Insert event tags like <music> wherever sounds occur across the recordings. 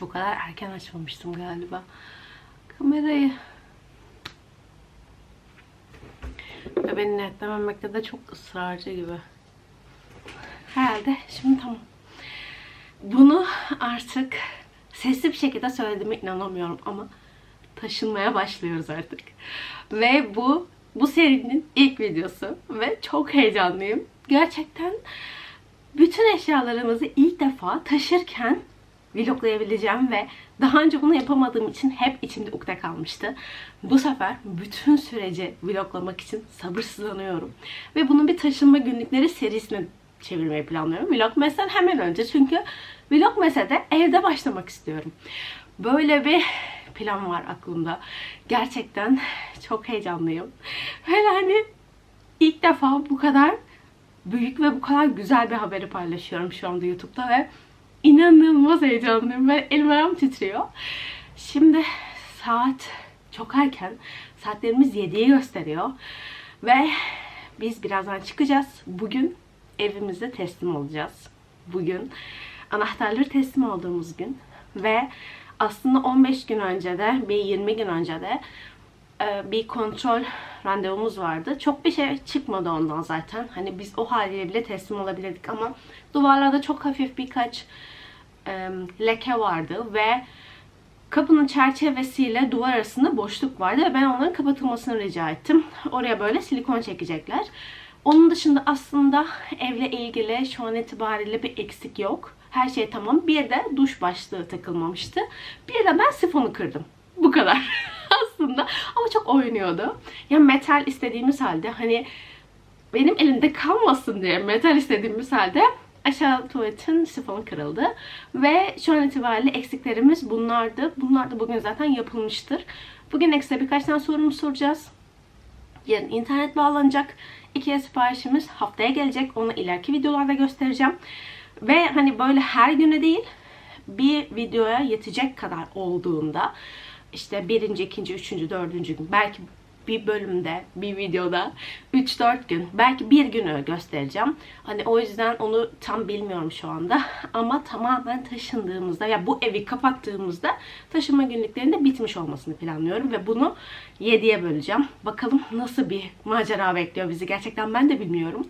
Bu kadar erken açmamıştım galiba. Kamerayı. Ve beni netlememekte de çok ısrarcı gibi. Herhalde şimdi tamam. Bunu artık sesli bir şekilde söylediğime inanamıyorum ama taşınmaya başlıyoruz artık. Ve bu bu serinin ilk videosu ve çok heyecanlıyım. Gerçekten bütün eşyalarımızı ilk defa taşırken vloglayabileceğim ve daha önce bunu yapamadığım için hep içimde ukde kalmıştı. Bu sefer bütün süreci vloglamak için sabırsızlanıyorum. Ve bunun bir taşınma günlükleri serisine çevirmeyi planlıyorum. Vlogmas'tan hemen önce çünkü Vlogmas'e de evde başlamak istiyorum. Böyle bir plan var aklımda. Gerçekten çok heyecanlıyım. Ve hani ilk defa bu kadar büyük ve bu kadar güzel bir haberi paylaşıyorum şu anda YouTube'da ve inanılmaz heyecanlıyım. Ben elim ayağım titriyor. Şimdi saat çok erken. Saatlerimiz 7'yi gösteriyor. Ve biz birazdan çıkacağız. Bugün evimizde teslim olacağız. Bugün anahtarları teslim olduğumuz gün. Ve aslında 15 gün önce de bir 20 gün önce de e, bir kontrol randevumuz vardı. Çok bir şey çıkmadı ondan zaten. Hani biz o haliyle bile teslim olabilirdik ama duvarlarda çok hafif birkaç e, leke vardı ve kapının çerçevesiyle duvar arasında boşluk vardı ve ben onların kapatılmasını rica ettim. Oraya böyle silikon çekecekler. Onun dışında aslında evle ilgili şu an itibariyle bir eksik yok. Her şey tamam. Bir de duş başlığı takılmamıştı. Bir de ben sifonu kırdım. Bu kadar <laughs> aslında. Ama çok oynuyordu. Ya metal istediğimiz halde hani benim elimde kalmasın diye metal istediğimiz halde aşağı tuvaletin sifonu kırıldı. Ve şu an itibariyle eksiklerimiz bunlardı. Bunlar da bugün zaten yapılmıştır. Bugün ekstra birkaç tane sorumuz soracağız. Yarın internet bağlanacak. İkiye siparişimiz haftaya gelecek. Onu ileriki videolarda göstereceğim. Ve hani böyle her güne değil bir videoya yetecek kadar olduğunda işte birinci, ikinci, üçüncü, dördüncü gün belki bir bölümde, bir videoda 3-4 gün, belki bir günü göstereceğim. Hani o yüzden onu tam bilmiyorum şu anda. <laughs> Ama tamamen taşındığımızda ya bu evi kapattığımızda taşınma günlüklerinde bitmiş olmasını planlıyorum ve bunu 7'ye böleceğim. Bakalım nasıl bir macera bekliyor bizi. Gerçekten ben de bilmiyorum.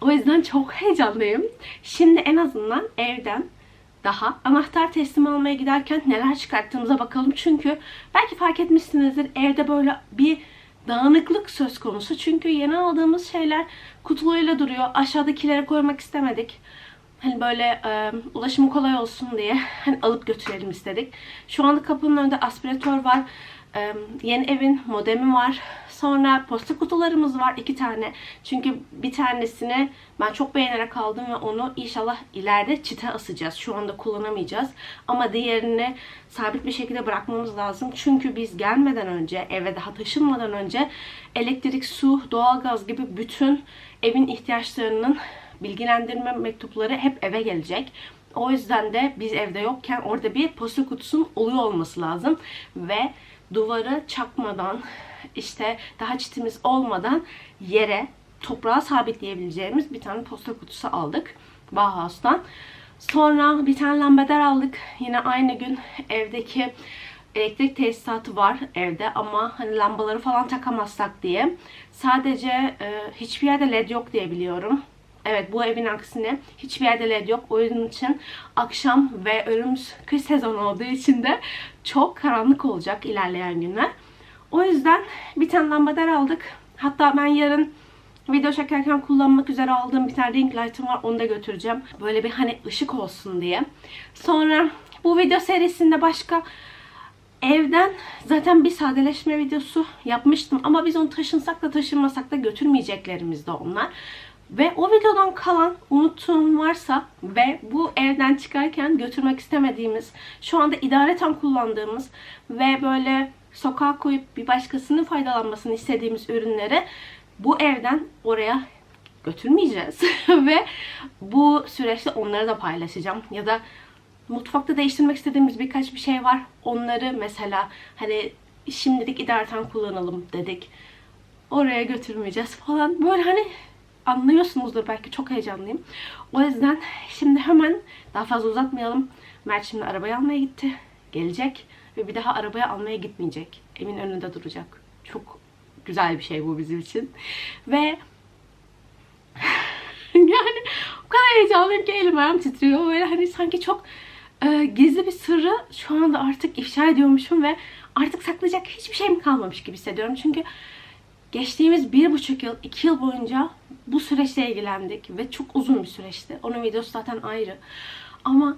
O yüzden çok heyecanlıyım. Şimdi en azından evden daha anahtar teslim almaya giderken neler çıkarttığımıza bakalım. Çünkü belki fark etmişsinizdir evde böyle bir dağınıklık söz konusu. Çünkü yeni aldığımız şeyler kutularıyla duruyor. Aşağıdakilere koymak istemedik. Hani böyle e, ulaşımı kolay olsun diye <laughs> hani alıp götürelim istedik. Şu anda kapının önünde aspiratör var. Yeni evin modemi var. Sonra posta kutularımız var iki tane. Çünkü bir tanesini ben çok beğenerek aldım ve onu inşallah ileride çite asacağız. Şu anda kullanamayacağız. Ama diğerini sabit bir şekilde bırakmamız lazım. Çünkü biz gelmeden önce, eve daha taşınmadan önce elektrik, su, doğalgaz gibi bütün evin ihtiyaçlarının bilgilendirme mektupları hep eve gelecek. O yüzden de biz evde yokken orada bir posta kutusunun oluyor olması lazım. Ve duvarı çakmadan, işte daha çitimiz olmadan yere toprağa sabitleyebileceğimiz bir tane posta kutusu aldık Bauhaus'tan. Sonra bir tane lambader aldık. Yine aynı gün evdeki elektrik tesisatı var evde ama hani lambaları falan takamazsak diye. Sadece e, hiçbir yerde led yok diye biliyorum. Evet bu evin aksine hiçbir yerde led yok. O yüzden için akşam ve önümüz kış sezonu olduğu için de çok karanlık olacak ilerleyen günler. O yüzden bir tane lambader aldık. Hatta ben yarın video çekerken kullanmak üzere aldığım bir tane ring light'ım var. Onu da götüreceğim. Böyle bir hani ışık olsun diye. Sonra bu video serisinde başka evden zaten bir sadeleşme videosu yapmıştım. Ama biz onu taşınsak da taşınmasak da götürmeyeceklerimiz de onlar. Ve o videodan kalan unuttuğum varsa ve bu evden çıkarken götürmek istemediğimiz, şu anda idareten kullandığımız ve böyle sokağa koyup bir başkasının faydalanmasını istediğimiz ürünleri bu evden oraya götürmeyeceğiz. <laughs> ve bu süreçte onları da paylaşacağım. Ya da mutfakta değiştirmek istediğimiz birkaç bir şey var. Onları mesela hani şimdilik idareten kullanalım dedik. Oraya götürmeyeceğiz falan. Böyle hani anlıyorsunuzdur belki çok heyecanlıyım. O yüzden şimdi hemen daha fazla uzatmayalım. Mert şimdi arabayı almaya gitti. Gelecek ve bir daha arabaya almaya gitmeyecek. Evin önünde duracak. Çok güzel bir şey bu bizim için. Ve <laughs> yani o kadar heyecanlıyım ki elim ayağım titriyor. Böyle hani sanki çok e, gizli bir sırrı şu anda artık ifşa ediyormuşum ve artık saklayacak hiçbir şeyim kalmamış gibi hissediyorum. Çünkü geçtiğimiz bir buçuk yıl, iki yıl boyunca bu süreçle ilgilendik ve çok uzun bir süreçti. Onun videosu zaten ayrı. Ama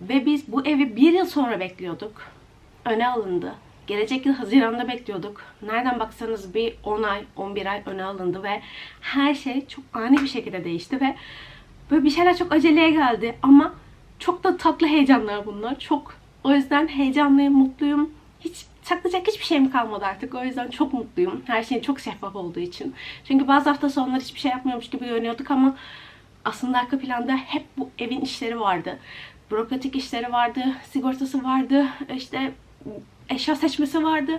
ve biz bu evi bir yıl sonra bekliyorduk. Öne alındı. Gelecek yıl Haziran'da bekliyorduk. Nereden baksanız bir 10 ay, 11 ay öne alındı ve her şey çok ani bir şekilde değişti ve böyle bir şeyler çok aceleye geldi ama çok da tatlı heyecanlar bunlar. Çok o yüzden heyecanlıyım, mutluyum. Hiç saklayacak hiçbir şeyim kalmadı artık. O yüzden çok mutluyum. Her şey çok şeffaf olduğu için. Çünkü bazı hafta sonları hiçbir şey yapmıyormuş gibi görünüyorduk ama aslında arka planda hep bu evin işleri vardı. Bürokratik işleri vardı, sigortası vardı, işte eşya seçmesi vardı.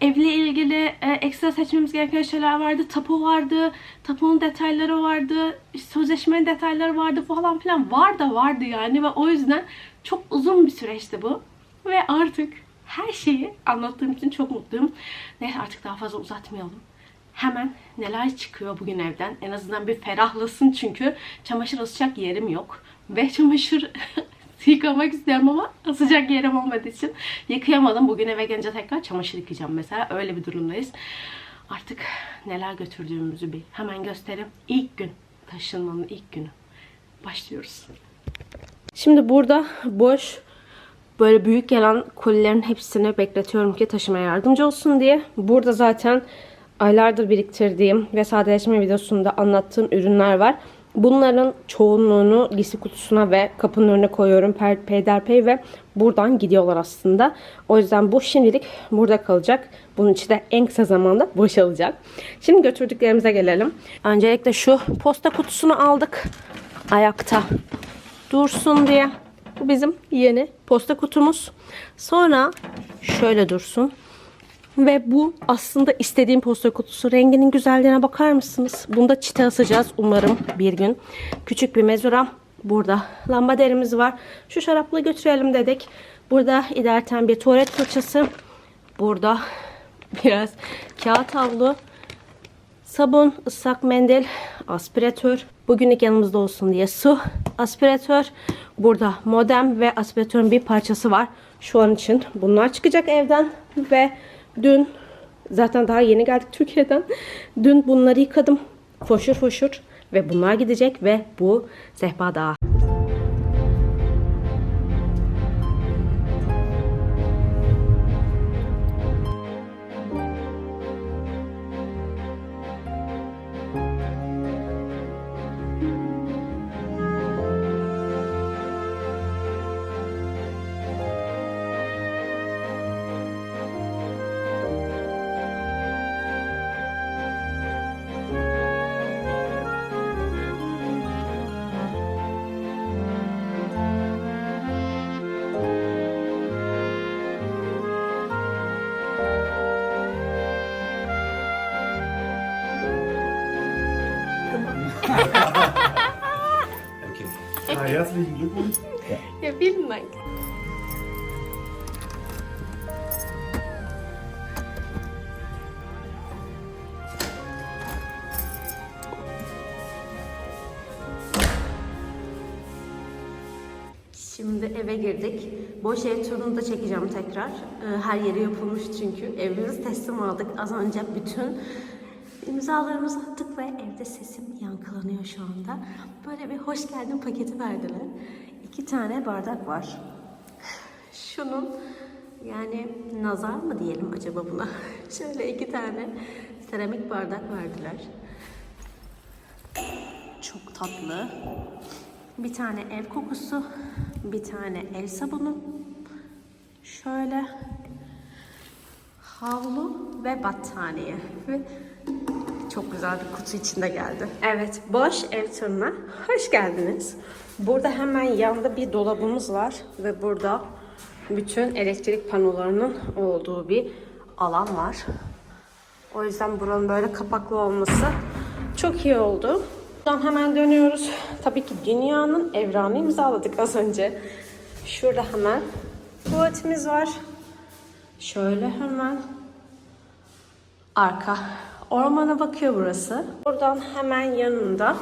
Evle ilgili e, ekstra seçmemiz gereken şeyler vardı. Tapu vardı. Tapunun detayları vardı. Sözleşmenin detayları vardı falan filan. Var da vardı yani ve o yüzden çok uzun bir süreçti bu. Ve artık her şeyi anlattığım için çok mutluyum. Neyse artık daha fazla uzatmayalım. Hemen neler çıkıyor bugün evden. En azından bir ferahlasın çünkü çamaşır asacak yerim yok. Ve <laughs> çamaşır yıkamak istiyorum ama asacak yerim olmadığı için yıkayamadım. Bugün eve gelince tekrar çamaşır yıkayacağım mesela. Öyle bir durumdayız. Artık neler götürdüğümüzü bir hemen göstereyim. İlk gün, taşınmanın ilk günü. Başlıyoruz. Şimdi burada boş böyle büyük gelen kolilerin hepsini bekletiyorum ki taşımaya yardımcı olsun diye. Burada zaten aylardır biriktirdiğim ve sadeleşme videosunda anlattığım ürünler var. Bunların çoğunluğunu lise kutusuna ve kapının önüne koyuyorum peyderpey ve buradan gidiyorlar aslında. O yüzden bu şimdilik burada kalacak. Bunun içi de en kısa zamanda <laughs> boşalacak. Şimdi götürdüklerimize gelelim. Öncelikle şu posta kutusunu aldık. Ayakta dursun diye. Bu bizim yeni posta kutumuz. Sonra şöyle dursun. Ve bu aslında istediğim posta kutusu. Renginin güzelliğine bakar mısınız? Bunda çite asacağız umarım bir gün. Küçük bir mezura. Burada lambaderimiz var. Şu şaraplığı götürelim dedik. Burada idareten bir tuvalet fırçası. Burada biraz kağıt havlu. Sabun, ıslak mendil, aspiratör. Bugünlük yanımızda olsun diye su, aspiratör. Burada modem ve aspiratörün bir parçası var. Şu an için bunlar çıkacak evden ve dün zaten daha yeni geldik Türkiye'den. Dün bunları yıkadım. Foşur foşur ve bunlar gidecek ve bu sehpa daha. Herzlichen. Ya vielen Dank. Şimdi eve girdik. Boş ev turunu da çekeceğim tekrar. Ee, Her yeri yapılmış çünkü. Evimizi teslim aldık. Az önce bütün imzalarımızı attık ve evde sesim yankılanıyor şu anda. Böyle bir hoş geldin paketi verdiler. İki tane bardak var. Şunun yani nazar mı diyelim acaba buna? <laughs> Şöyle iki tane seramik bardak verdiler. Çok tatlı. Bir tane ev kokusu, bir tane el sabunu. Şöyle havlu ve battaniye. Ve çok güzel bir kutu içinde geldi. Evet, boş ev turuna hoş geldiniz. Burada hemen yanında bir dolabımız var ve burada bütün elektrik panolarının olduğu bir alan var. O yüzden buranın böyle kapaklı olması çok iyi oldu. Buradan hemen dönüyoruz. Tabii ki dünyanın evranı imzaladık az önce. Şurada hemen tuvaletimiz var. Şöyle hemen arka ormana bakıyor burası. Buradan hemen yanında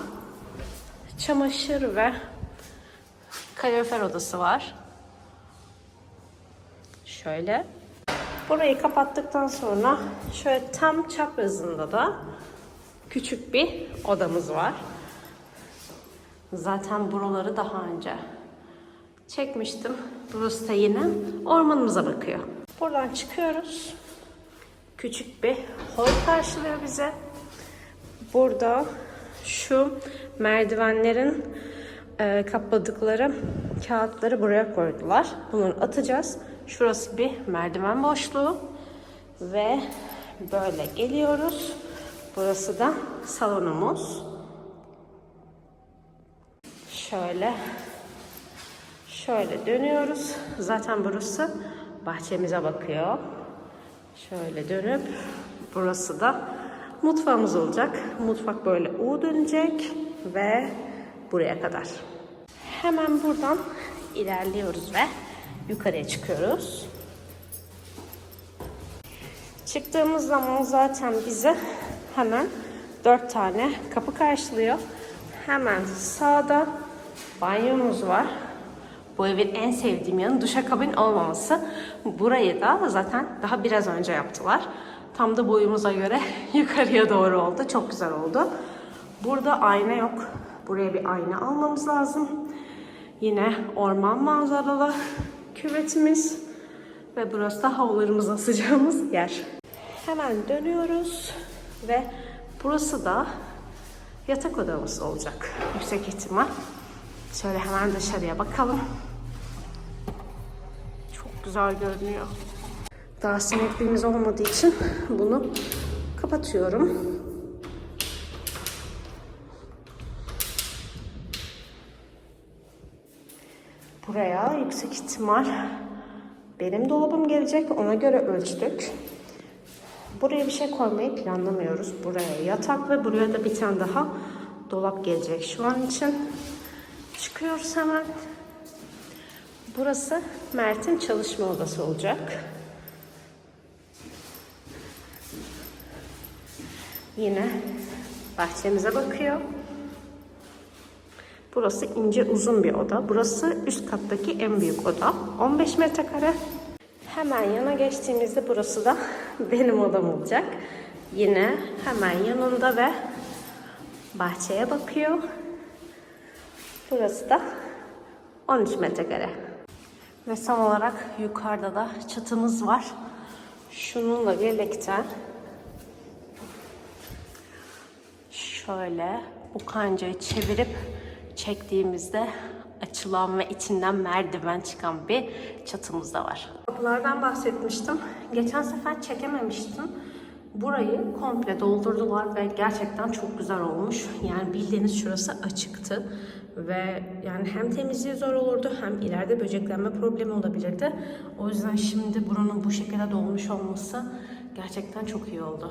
çamaşır ve kalorifer odası var. Şöyle. Burayı kapattıktan sonra şöyle tam çaprazında da küçük bir odamız var. Zaten buraları daha önce çekmiştim. Burası da yine ormanımıza bakıyor. Buradan çıkıyoruz. Küçük bir hol karşılıyor bize. Burada şu merdivenlerin e, kapladıkları kağıtları buraya koydular. Bunları atacağız. Şurası bir merdiven boşluğu. Ve böyle geliyoruz. Burası da salonumuz. Şöyle şöyle dönüyoruz. Zaten burası bahçemize bakıyor. Şöyle dönüp burası da mutfağımız olacak. Mutfak böyle U dönecek ve buraya kadar. Hemen buradan ilerliyoruz ve yukarıya çıkıyoruz. Çıktığımız zaman zaten bize hemen dört tane kapı karşılıyor. Hemen sağda banyomuz var. Bu evin en sevdiğim yanı duşakabin olmaması. Burayı da zaten daha biraz önce yaptılar. Tam da boyumuza göre <laughs> yukarıya doğru oldu. Çok güzel oldu. Burada ayna yok. Buraya bir ayna almamız lazım. Yine orman manzaralı küvetimiz. Ve burası da havlularımızı asacağımız yer. Hemen dönüyoruz. Ve burası da yatak odamız olacak. Yüksek ihtimal. Şöyle hemen dışarıya bakalım. Güzel görünüyor. Daha sinekliğimiz olmadığı için bunu kapatıyorum. Buraya yüksek ihtimal benim dolabım gelecek. Ona göre ölçtük. Buraya bir şey koymayı planlamıyoruz. Buraya yatak ve buraya da bir tane daha dolap gelecek şu an için. Çıkıyoruz hemen. Burası Mert'in çalışma odası olacak. Yine bahçemize bakıyor. Burası ince uzun bir oda. Burası üst kattaki en büyük oda. 15 metrekare. Hemen yana geçtiğimizde burası da <laughs> benim odam olacak. Yine hemen yanında ve bahçeye bakıyor. Burası da 13 metrekare. Ve son olarak yukarıda da çatımız var. Şununla birlikte şöyle bu kancayı çevirip çektiğimizde açılan ve içinden merdiven çıkan bir çatımız da var. Kapılardan bahsetmiştim. Geçen sefer çekememiştim. Burayı komple doldurdular ve gerçekten çok güzel olmuş. Yani bildiğiniz şurası açıktı ve yani hem temizliği zor olurdu hem ileride böceklenme problemi olabilirdi. O yüzden şimdi buranın bu şekilde dolmuş olması gerçekten çok iyi oldu.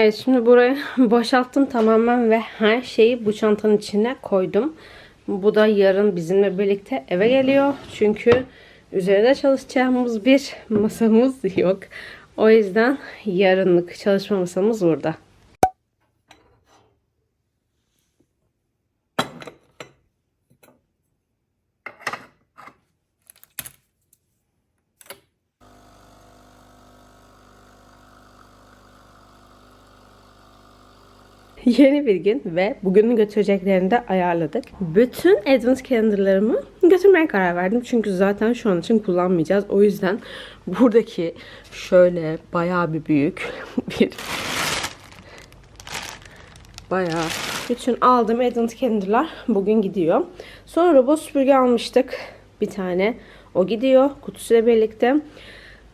Evet şimdi burayı <laughs> boşalttım tamamen ve her şeyi bu çantanın içine koydum. Bu da yarın bizimle birlikte eve geliyor. Çünkü üzerinde çalışacağımız bir <laughs> masamız yok. O yüzden yarınlık çalışma masamız burada. <laughs> Yeni bir gün ve bugünün götüreceklerini de ayarladık. Bütün Advent Calendar'larımı götürmeye karar verdim. Çünkü zaten şu an için kullanmayacağız. O yüzden buradaki şöyle bayağı bir büyük <laughs> bir bayağı bütün aldığım Advent Calendar'lar bugün gidiyor. Sonra robot süpürge almıştık. Bir tane. O gidiyor kutusuyla birlikte.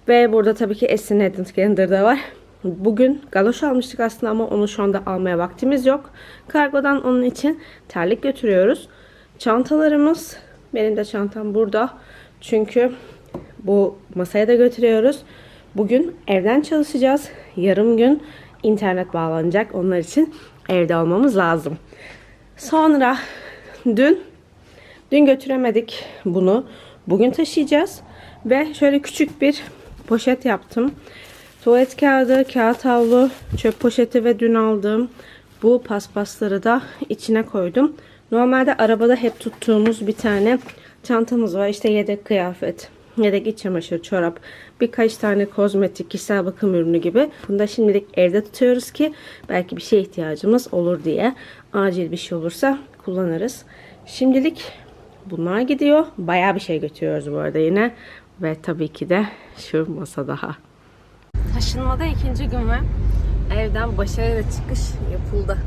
Ve burada tabii ki Esin Advent Calendar da var. Bugün galoş almıştık aslında ama onu şu anda almaya vaktimiz yok. Kargodan onun için terlik götürüyoruz. Çantalarımız, benim de çantam burada. Çünkü bu masaya da götürüyoruz. Bugün evden çalışacağız. Yarım gün internet bağlanacak. Onlar için evde olmamız lazım. Sonra dün dün götüremedik bunu. Bugün taşıyacağız. Ve şöyle küçük bir poşet yaptım. Tuvalet kağıdı, kağıt havlu, çöp poşeti ve dün aldığım bu paspasları da içine koydum. Normalde arabada hep tuttuğumuz bir tane çantamız var. İşte yedek kıyafet, yedek iç çamaşır, çorap, birkaç tane kozmetik, kişisel bakım ürünü gibi. Bunu da şimdilik evde tutuyoruz ki belki bir şeye ihtiyacımız olur diye. Acil bir şey olursa kullanırız. Şimdilik bunlar gidiyor. Bayağı bir şey götürüyoruz bu arada yine. Ve tabii ki de şu masa daha. Taşınmada ikinci gün ve evden başarıyla çıkış yapıldı.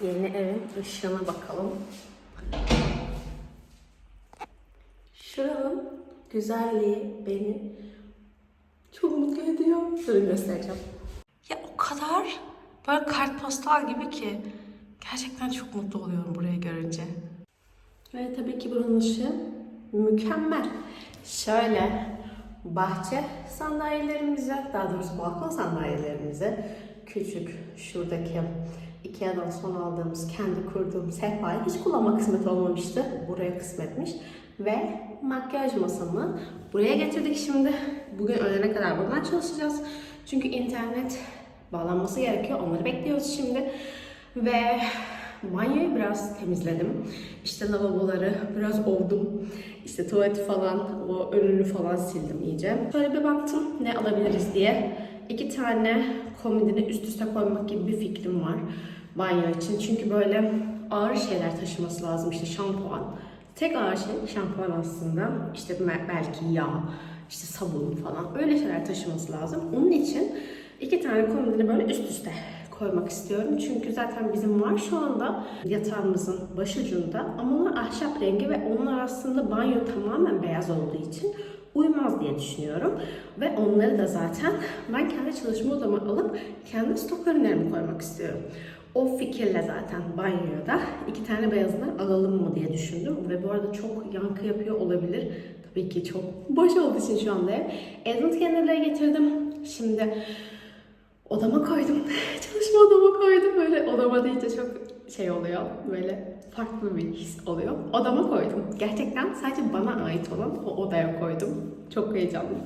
Yeni evin ışığına bakalım. Şuranın güzelliği beni çok mutlu ediyor. Şöyle göstereceğim. Ya o kadar böyle kartpostal gibi ki gerçekten çok mutlu oluyorum burayı görünce. Ve tabii ki buranın ışığı mükemmel. Şöyle bahçe sandalyelerimize, daha doğrusu balkon sandalyelerimize küçük şuradaki Ikea'dan son aldığımız, kendi kurduğum sehpayı hiç kullanma kısmet olmamıştı. Buraya kısmetmiş. Ve makyaj masamı buraya getirdik şimdi. Bugün öğlene kadar buradan çalışacağız. Çünkü internet bağlanması gerekiyor. Onları bekliyoruz şimdi. Ve banyoyu biraz temizledim. İşte lavaboları biraz ovdum. İşte tuvaleti falan, o önünü falan sildim iyice. Şöyle bir baktım ne alabiliriz diye. İki tane komodini üst üste koymak gibi bir fikrim var banyo için. Çünkü böyle ağır şeyler taşıması lazım. İşte şampuan. Tek ağır şey şampuan aslında. İşte belki yağ, işte sabun falan öyle şeyler taşıması lazım. Onun için iki tane komodini böyle üst üste koymak istiyorum. Çünkü zaten bizim var şu anda yatağımızın başucunda ama onlar ahşap rengi ve onlar aslında banyo tamamen beyaz olduğu için uymaz diye düşünüyorum. Ve onları da zaten ben kendi çalışma odama alıp kendi stok ürünlerimi koymak istiyorum. O fikirle zaten banyoya da iki tane beyazından alalım mı diye düşündüm. Ve bu arada çok yankı yapıyor olabilir. Tabii ki çok boş olduğu için şu anda ev. Advent kendileri getirdim. Şimdi odama koydum. <laughs> Çalışma odama koydum. Böyle odama deyince çok şey oluyor. Böyle farklı bir his oluyor. Odama koydum. Gerçekten sadece bana ait olan o odaya koydum. Çok heyecanlıyım.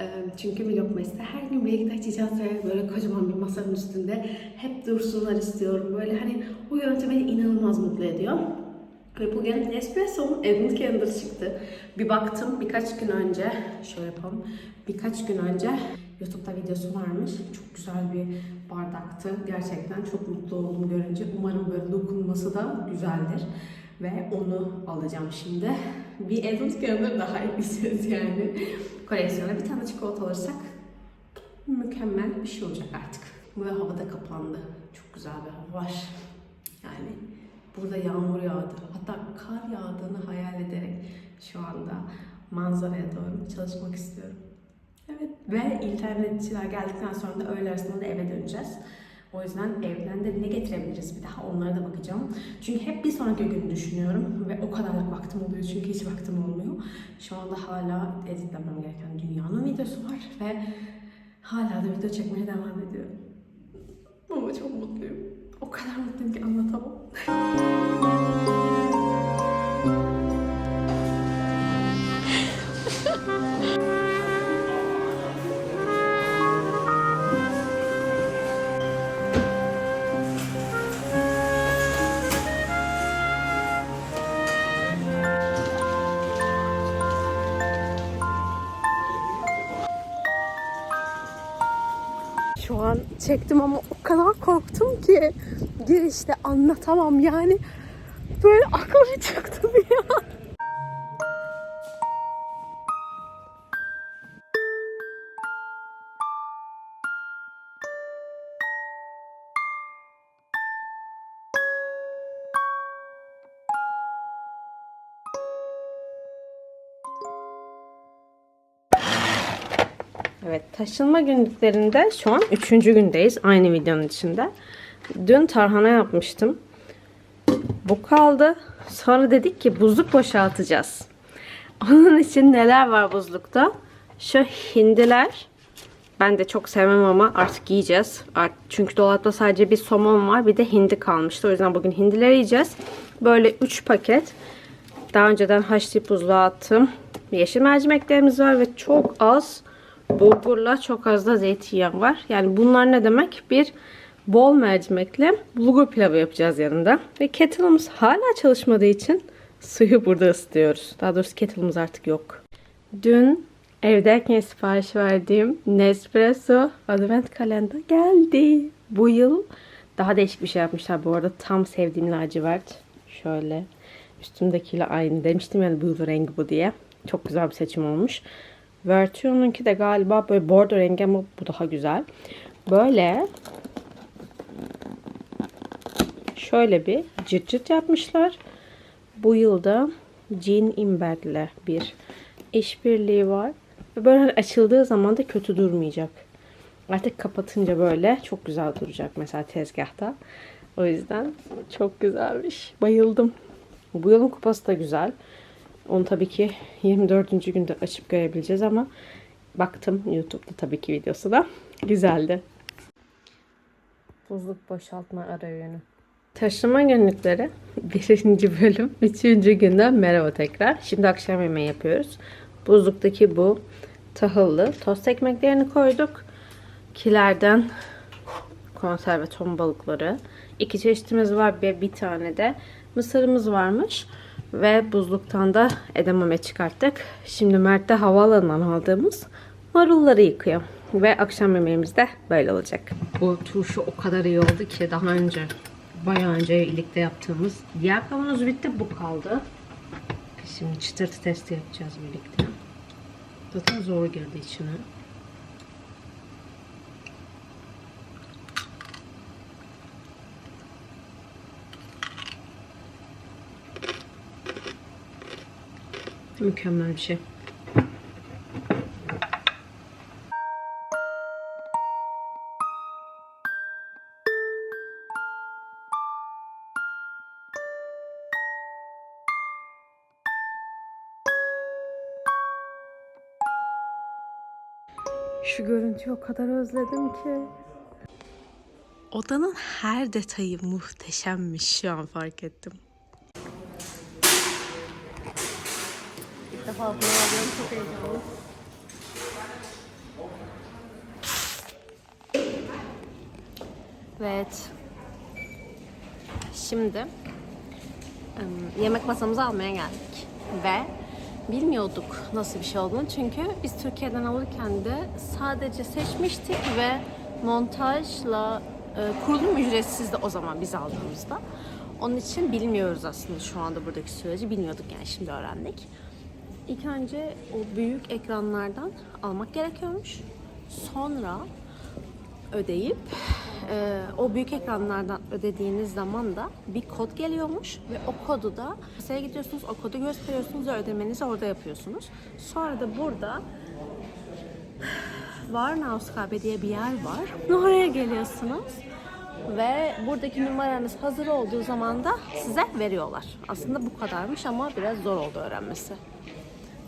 Ee, Çünkü Vlogmas'ta her gün birlikte açacağız ve böyle kocaman bir masanın üstünde hep dursunlar istiyorum. Böyle hani o görüntü beni inanılmaz mutlu ediyor. Ve bugün Nespresso'nun Advent Calendar çıktı. Bir baktım birkaç gün önce, şöyle yapalım, birkaç gün önce YouTube'da videosu varmış. Çok güzel bir bardaktı. Gerçekten çok mutlu oldum görünce. Umarım böyle dokunması da güzeldir. Ve onu alacağım şimdi. Bir Advent Calendar daha ekleyeceğiz yani. Koleksiyona bir tane çikolata alırsak mükemmel bir şey olacak artık. Bu havada kapandı. Çok güzel bir hava var. Yani burada yağmur yağdı. Hatta kar yağdığını hayal ederek şu anda manzaraya doğru çalışmak istiyorum. Evet. Ve internetçiler geldikten sonra da öğle arasında da eve döneceğiz. O yüzden evden de ne getirebiliriz bir daha onlara da bakacağım. Çünkü hep bir sonraki günü düşünüyorum ve o kadarlık vaktim oluyor çünkü hiç vaktim olmuyor. Şu anda hala editlemem gereken dünyanın videosu var ve hala da video çekmeye devam ediyorum. Ama çok mutluyum. O kadar mutluyum ki anlatamam. <laughs> çektim ama o kadar korktum ki girişte anlatamam yani. Böyle aklım çıktı bir an. Evet taşınma günlüklerinde şu an üçüncü gündeyiz aynı videonun içinde. Dün tarhana yapmıştım. Bu kaldı. Sonra dedik ki buzluk boşaltacağız. Onun için neler var buzlukta? Şu hindiler. Ben de çok sevmem ama artık yiyeceğiz. Çünkü dolapta sadece bir somon var bir de hindi kalmıştı. O yüzden bugün hindileri yiyeceğiz. Böyle 3 paket. Daha önceden haşlayıp buzluğa attım. Yeşil mercimeklerimiz var ve çok az bulgurla çok az da zeytinyağı var. Yani bunlar ne demek? Bir bol mercimekle bulgur pilavı yapacağız yanında. Ve kettle'ımız hala çalışmadığı için suyu burada ısıtıyoruz. Daha doğrusu kettle'ımız artık yok. Dün evdeyken sipariş verdiğim Nespresso Advent kalender geldi. Bu yıl daha değişik bir şey yapmışlar bu arada. Tam sevdiğim lacivert. Şöyle üstümdekiyle aynı. Demiştim yani bu rengi bu diye. Çok güzel bir seçim olmuş. Vertuo'nunki de galiba böyle bordo rengi ama bu daha güzel. Böyle şöyle bir cırt cırt yapmışlar. Bu yılda Jean Imber'le bir işbirliği var. Böyle açıldığı zaman da kötü durmayacak. Artık kapatınca böyle çok güzel duracak mesela tezgahta. O yüzden çok güzelmiş. Bayıldım. Bu yılın kupası da güzel. Onu tabii ki 24. günde açıp görebileceğiz ama baktım YouTube'da tabii ki videosu da güzeldi. Buzluk boşaltma ara öğünü. Taşıma günlükleri <laughs> birinci bölüm. Üçüncü günden merhaba tekrar. Şimdi akşam yemeği yapıyoruz. Buzluktaki bu tahıllı tost ekmeklerini koyduk. Kilerden konserve ton balıkları. İki çeşitimiz var ve bir tane de mısırımız varmış. Ve buzluktan da edamame çıkarttık. Şimdi Mert'te havaalanından aldığımız marulları yıkıyor. Ve akşam yemeğimiz de böyle olacak. Bu turşu o kadar iyi oldu ki daha önce bayağı önce birlikte yaptığımız diğer kavanoz bitti bu kaldı. Şimdi çıtırtı testi yapacağız birlikte. Zaten zor girdi içine. Mükemmel bir şey. Şu görüntüyü o kadar özledim ki. Odanın her detayı muhteşemmiş şu an fark ettim. Defa bunu alıyorum çok heyecanlı. Evet. Şimdi yemek masamızı almaya geldik. Ve bilmiyorduk nasıl bir şey olduğunu. Çünkü biz Türkiye'den alırken de sadece seçmiştik ve montajla e, kurulum ücretsizdi o zaman biz aldığımızda. Onun için bilmiyoruz aslında şu anda buradaki süreci. Bilmiyorduk yani şimdi öğrendik. İlk önce o büyük ekranlardan almak gerekiyormuş. Sonra ödeyip e, o büyük ekranlardan ödediğiniz zaman da bir kod geliyormuş ve o kodu da kasaya gidiyorsunuz, o kodu gösteriyorsunuz ve ödemenizi orada yapıyorsunuz. Sonra da burada Varnauskabe diye bir yer var. <laughs> Oraya geliyorsunuz ve buradaki numaranız hazır olduğu zaman da size veriyorlar. Aslında bu kadarmış ama biraz zor oldu öğrenmesi.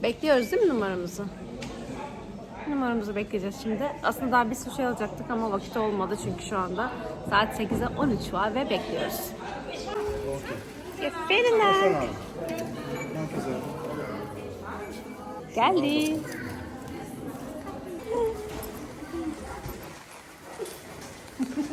Bekliyoruz değil mi numaramızı? Numaramızı bekleyeceğiz şimdi. Aslında daha bir sürü şey alacaktık ama vakit olmadı çünkü şu anda saat 8'e 13 var ve bekliyoruz. Geferinler. Geldi. <laughs>